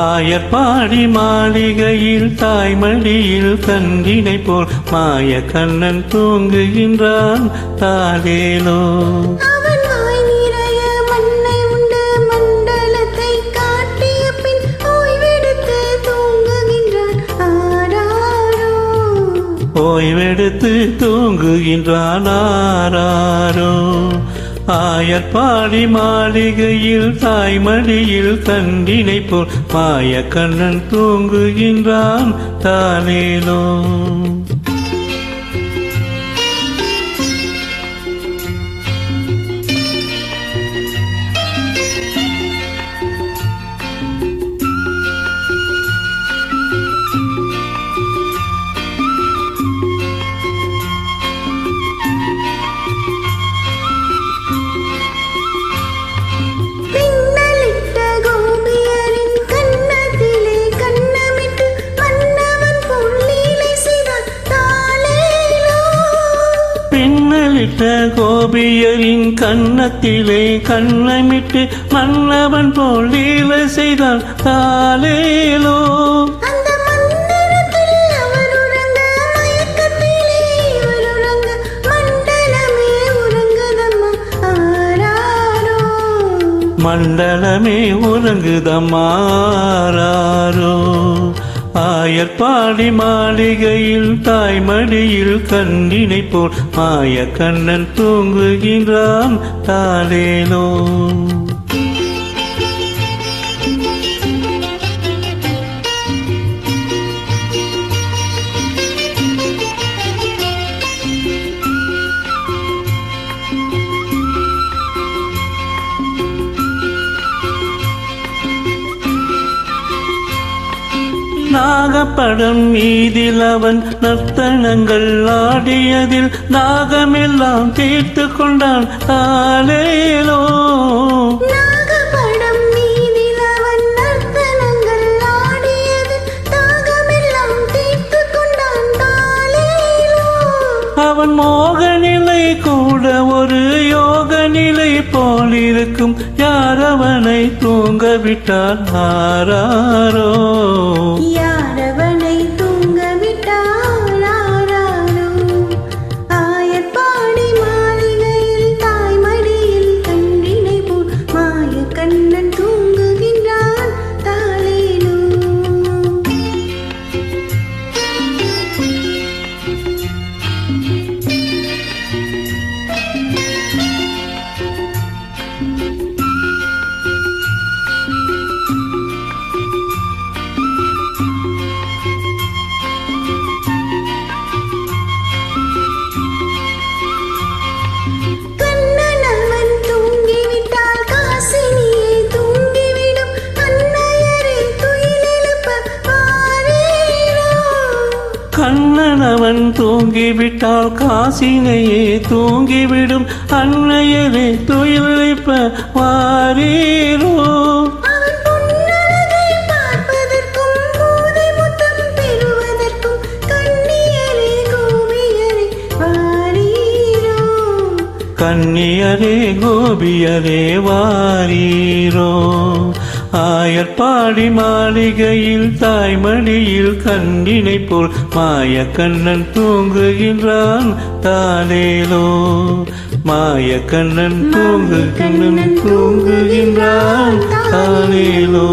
ஆயர்பாடி மாளிகையில் தாய்மடியில் கன்றினை போல் மாய கண்ணன் தூங்குகின்றான் தாலேலோ ஓய்வெடுத்து தூங்குகின்றான் ஆராரோ. ஆயர்பாடி மாளிகையில் தாய்மடியில் கன்றினை போல் மாய கண்ணன் தூங்குகின்றான் தாலேலோ பின்னலிட்ட கோபியரின் கன்னத்திலே கண்ணமிட்டு மன்னவன் போல் லீலை செய்தான் உறங்க மண்டலமே உறங்குதமாறாரோ ஆயர்பாடி மாளிகையில் தாய்மடியில் கண்ணினை போல் மாய கண்ணன் தூங்குகின்றான் தாலேலோ நாகப்படம் மீதில் அவன் நர்த்தனங்கள் ஆடியதில் நாகமெல்லாம் தீர்த்து கொண்டான். தாலேலோ அவன் மோக நிலை கூட ஒரு யோக நிலை போல் இருக்கும். யார் அவனை தூங்க விட்டார் ஆராரோ கண்ணன் தூங்கிவிட்டால் காசினையே தூங்கிவிடும். அன்னையரே துயிலிப்ப வாரீரோ கண்ணியரே கோபியரே வாரீரோ ஆயர்பாடி மாளிகையில் தாய்மடியில் கண்ணினை போல் மாய கண்ணன் தூங்குகின்றான் தானேலோ. மாய கண்ணன் தூங்குகின்றன் தூங்குகின்றான் தானேலோ.